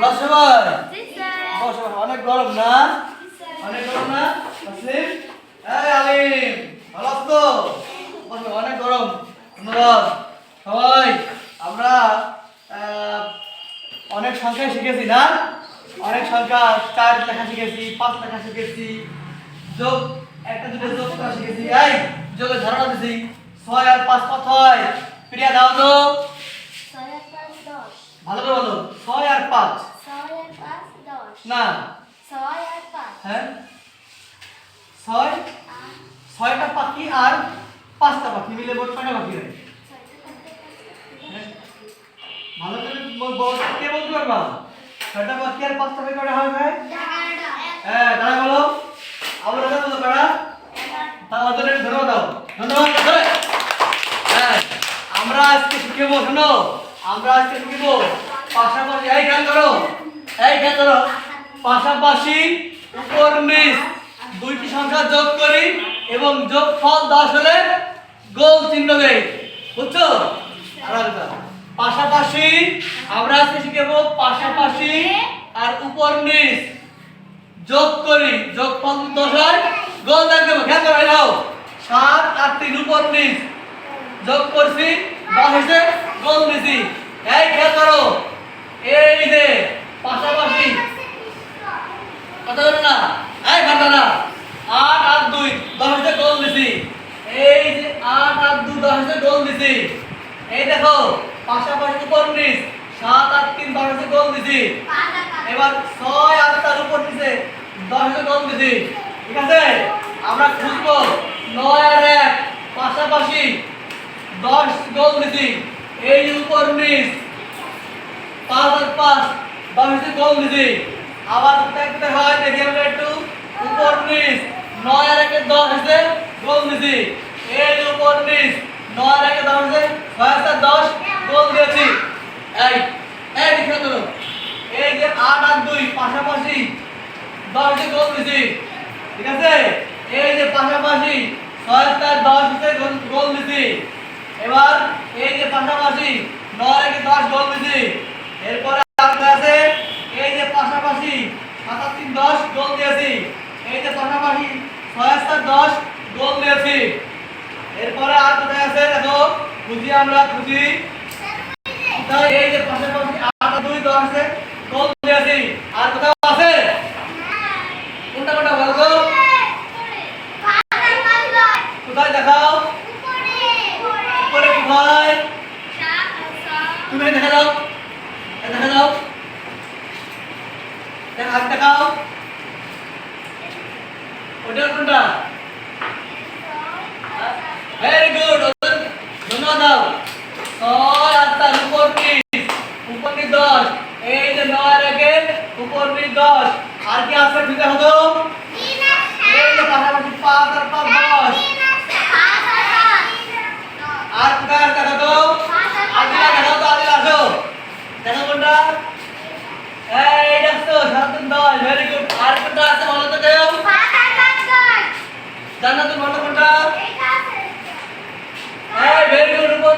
ভালো আছো জি বসো। অনেক গরম না? অনেক গরম না? তসলিম এই আলিম ভালো আছো? বসো অনেক গরম। ধন্যবাদ। সবাই আমরা অনেক সংখ্যায় শিখেছি না? অনেক সংখ্যা চার লেখা শিখেছি পাঁচ লেখা শিখেছি যোগ একটা দুটো যোগ করা শিখেছি। এই যোগের ধারণা দিছি। ছয় আর পাঁচ কত হয়? প্রিয়া দাও তো। ছয় আর পাঁচ দশ। ভালো করে বলো। ছয় আর পাঁচ পাঁচ। না। ছয় আর পাঁচ। হ্যাঁ? ছয়? ছয়টা পাখি আর পাঁচটা পাখি মিলে মোট কয়টা পাখি হয়। হ্যাঁ? ভালো করে কে বলতে পারবা? ছয়টা পাখি আর পাঁচটা পাখি কয়টা হয় ভাই? হ্যাঁ দাঁড়া বলো। আবার দাদা বলো কয়টা তা ওদের ধন্যবাদ দাও। ধন্যবাদ। হ্যাঁ আমরা আজকে শিখব শোনো। আমরা আজকে শিখব পাশাপাশি এই খেয়াল করো। এই খেয়াল করো। পাশাপাশি উপর নিচ দুইটি সংখ্যা যোগ করি এবং যোগ ফল দশ হলে গোল চিহ্ন দেই। বুঝছ? পাশাপাশি আমরা আজকে শিখব পাশাপাশি আর উপর নিচ। যোগ করি যোগ ফল দশ হয়, গোল দেবো খেয়াল করো নাও। সাত আর তিন, উপর নিচ। যোগ করছি, দশ হিসেবে গোল দিছি। এই, খেয়াল করো। এই যে, পাশাপাশি কথা বলো না। না আট দুই, দশ এসে গোল দিছি। এই আট আর দুই, দশ এসে গোল দিছি। এই দেখো, পাশাপাশি উপর নিচ সাত আর তিন, দশ এসে গোল দিছি। এবার ছয় আর তার উপর নিচে দশ এসে গোল দিছি। ঠিক আছে? আমরা খুঁজবো। নয় আর এক, পাশাপাশি দশ গোল দিছি। এই উপর নিচ। পাঁচ আর পাঁচ, দশ এসে গোল আবার দেখতে হয়, দেখি আমরা একটু উপর নিচ। নয় আর একে দশ এসে গোল দিছি। এই উপর নিচ, নয় আর একে দশ এসে ছয় আর দশ, গোল দিয়েছি। এই এই দেখে তো এই যে আট আর দুই, পাশাপাশি দশ এসে গোল দিছি। ঠিক আছে? এই যে পাশাপাশি ছয় চার, দশ গোল- গোল দিছি। এবার এই যে পাশাপাশি নয় একে দশ গোল দিছি এরপরে আরেকটা আছে এই যে পাশাপাশি সাত আর তিন দশ গোল দিয়েছি এই যে পাশাপাশি ছয় আর চার দশ, গোল দিয়েছি। এরপরে আর কোথায় আছে? দেখো, খুঁজি আমরা, খুঁজি। কোথায়? এই যে পাশাপাশি আট দুই, দশ আছে। গোল দিয়েছি। আর কোথাও আছে? কোনটা কোনটা? বলো কোথায় দেখাও? উপরে, কোথায়? তুমি দেখা দাও দেখা দাও দেখা দেখাও। ওটা কোনটা? ভেরি গুড ধন্যবাদ দাও ছয় আর তার উপর নিচ উপর নিচ দশ। এই যে নয় রেখে উপর নিচ দশ। আর কি আছে ঠিক আছে তো? এই যে পাশাপাশি পাঁচ আর পাঁচ দশ। আর কোথায় আর দেখা তো? আদিলা দেখাও তো? আদিলা আসো দেখো কোনটা? এই দেখছ সারাদিন দশ। ভেরি গুড আর কোনটা আছে বলো তো কেউ? জানো তুমি বলো কোনটা এই ভেরি গুড উপর নিচ সাড়ে দশ আসো আর কোথা দেখো আবুল এখন দেখা তো কোনটা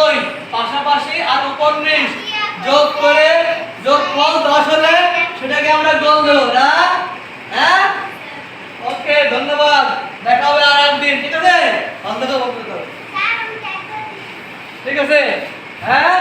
ওই পাশাপাশি আর উপন্যাস। যোগ করে যোগ ফল দশ হলে সেটাকে আমরা গোল দেবো না? হ্যাঁ? ওকে ধন্যবাদ। দেখা হবে আর একদিন ঠিক আছে? অন্ধকার ঠিক আছে? হ্যাঁ?